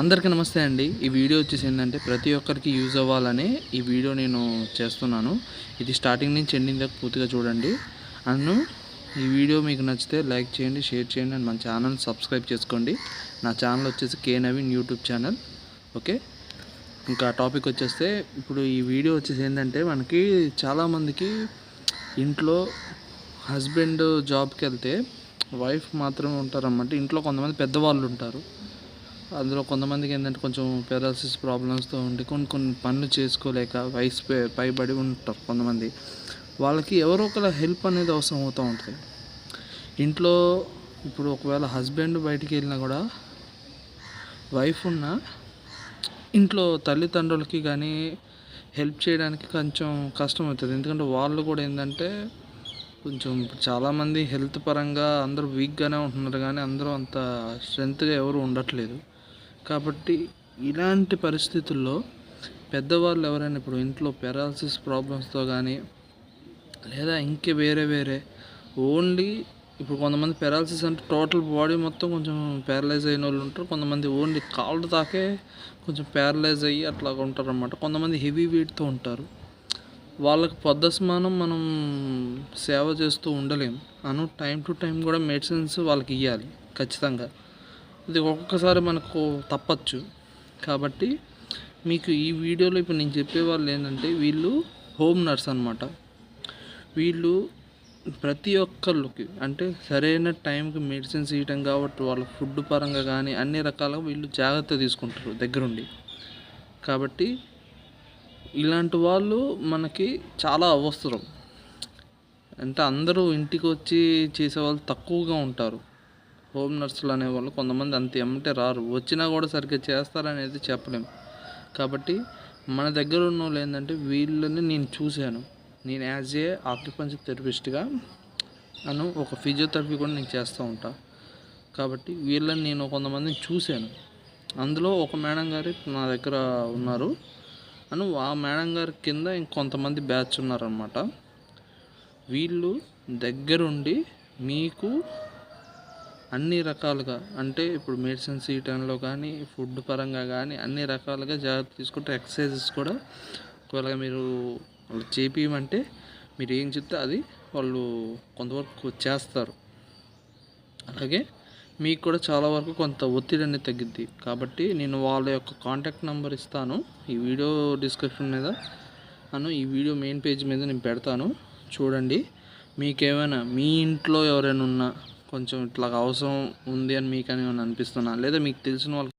అందరికీ నమస్తే అండి. ఈ వీడియో వచ్చేసి ఏంటంటే ప్రతి ఒక్కరికి యూజ్ అవ్వాలని ఈ వీడియో నేను చేస్తున్నాను. ఇది స్టార్టింగ్ నుంచి ఎండింగ్ దాకా పూర్తిగా చూడండి. అన్ను ఈ వీడియో మీకు నచ్చితే లైక్ చేయండి షేర్ చేయండి అండ్ మన ఛానల్ సబ్స్క్రైబ్ చేసుకోండి. నా ఛానల్ వచ్చేసి K Naveen YouTube channel. Okay? ఇంకా టాపిక్ వచ్చేస్తే ఇప్పుడు ఈ వీడియో వచ్చేసి ఏంటంటే మనకి చాలామందికి ఇంట్లో హస్బెండ్ జాబ్కి వెళ్తే వైఫ్ మాత్రమే ఉంటారన్నమాట. ఇంట్లో కొంతమంది పెద్దవాళ్ళు ఉంటారు. అందులో కొంతమందికి ఏంటంటే కొంచెం పెరాలసిస్ ప్రాబ్లమ్స్తో ఉండి కొన్ని కొన్ని పనులు చేసుకోలేక వయసు పైబడి ఉంటారు కొంతమంది. వాళ్ళకి ఎవరో ఒకరు హెల్ప్ అనేది అవసరం అవుతూ ఉంటుంది. ఇంట్లో ఇప్పుడు ఒకవేళ హస్బెండ్ బయటికి వెళ్ళినా కూడా వైఫ్ ఉన్న ఇంట్లో తల్లిదండ్రులకి కానీ హెల్ప్ చేయడానికి కొంచెం కష్టం అవుతుంది. ఎందుకంటే వాళ్ళు కూడా ఏంటంటే కొంచెం చాలామంది హెల్త్ పరంగా అందరూ వీక్గానే ఉంటున్నారు కానీ అందరూ అంత స్ట్రెంత్గా ఎవరు ఉండట్లేదు. కాబట్టి ఇలాంటి పరిస్థితుల్లో పెద్దవాళ్ళు ఎవరైనా ఇప్పుడు ఇంట్లో పెరాలసిస్ ప్రాబ్లమ్స్తో కానీ లేదా ఇంకే వేరే వేరే ఓన్లీ ఇప్పుడు కొంతమంది పెరాలసిస్ అంటే టోటల్ బాడీ మొత్తం కొంచెం ప్యారలైజ్ అయిన వాళ్ళు ఉంటారు. కొంతమంది ఓన్లీ కాళ్ళు తాకే కొంచెం ప్యారలైజ్ అయ్యి అట్లా ఉంటారు అనమాట కొంతమంది హెవీ వెయిట్తో ఉంటారు. వాళ్ళకి పొద్దస్మానం మనం సేవ చేస్తూ ఉండలేం. అను టైం టు టైం కూడా మెడిసిన్స్ వాళ్ళకి ఇవ్వాలి ఖచ్చితంగా. ఇది ఒక్కొక్కసారి మనకు తప్పచ్చు. కాబట్టి మీకు ఈ వీడియోలో ఇప్పుడు నేను చెప్పే వాళ్ళు ఏంటంటే వీళ్ళు హోమ్ నర్స్ అనమాట వీళ్ళు ప్రతి ఒక్కళ్ళకి అంటే సరైన టైంకి మెడిసిన్స్ ఇవ్వటం కాబట్టి వాళ్ళ ఫుడ్ పరంగా కానీ అన్ని రకాలుగా వీళ్ళు జాగ్రత్త తీసుకుంటారు దగ్గరుండి. కాబట్టి ఇలాంటి వాళ్ళు మనకి చాలా అవసరం. అంటే అందరూ ఇంటికి వచ్చి చేసే వాళ్ళు తక్కువగా ఉంటారు. హోమ్ నర్సులు అనేవాళ్ళు కొంతమంది అంత ఏమంటే రారు. వచ్చినా కూడా సరిగ్గా చేస్తారనేది చెప్పలేం. కాబట్టి మన దగ్గర ఉన్న వాళ్ళు ఏంటంటే వీళ్ళని నేను చూశాను. నేను యాజ్ ఏ ఆక్యుపెన్సీ థెరపిస్ట్గా అను ఒక ఫిజియోథెరపీ కూడా నేను చేస్తూ ఉంటా. కాబట్టి వీళ్ళని నేను కొంతమందిని చూశాను. అందులో ఒక మేడం గారు నా దగ్గర ఉన్నారు. అను ఆ మేడం గారి కింద ఇంకొంతమంది బ్యాచ్ ఉన్నారనమాట వీళ్ళు దగ్గరుండి మీకు అన్ని రకాలుగా అంటే ఇప్పుడు మెడిసిన్స్ ఇవ్వటంలో కానీ ఫుడ్ పరంగా కానీ అన్ని రకాలుగా జాగ్రత్త తీసుకుంటే ఎక్సర్సైజెస్ కూడా ఒకవేళ మీరు వాళ్ళు చేపియమంటే మీరు ఏం చెప్తే అది వాళ్ళు కొంతవరకు చేస్తారు. అలాగే మీకు కూడా చాలా వరకు కొంత ఒత్తిడి అనేది తగ్గిద్ది. కాబట్టి నేను వాళ్ళ యొక్క కాంటాక్ట్ నెంబర్ ఇస్తాను. ఈ వీడియో డిస్క్రిప్షన్ మీద అను ఈ వీడియో మెయిన్ పేజ్ మీద నేను పెడతాను. చూడండి మీకేమైనా మీ ఇంట్లో ఎవరైనా ఉన్నా కొంచెం ఇట్లా అవసరం ఉంది అని మీకు అని అనిపిస్తున్నా లేదా మీకు తెలిసిన వాళ్ళకి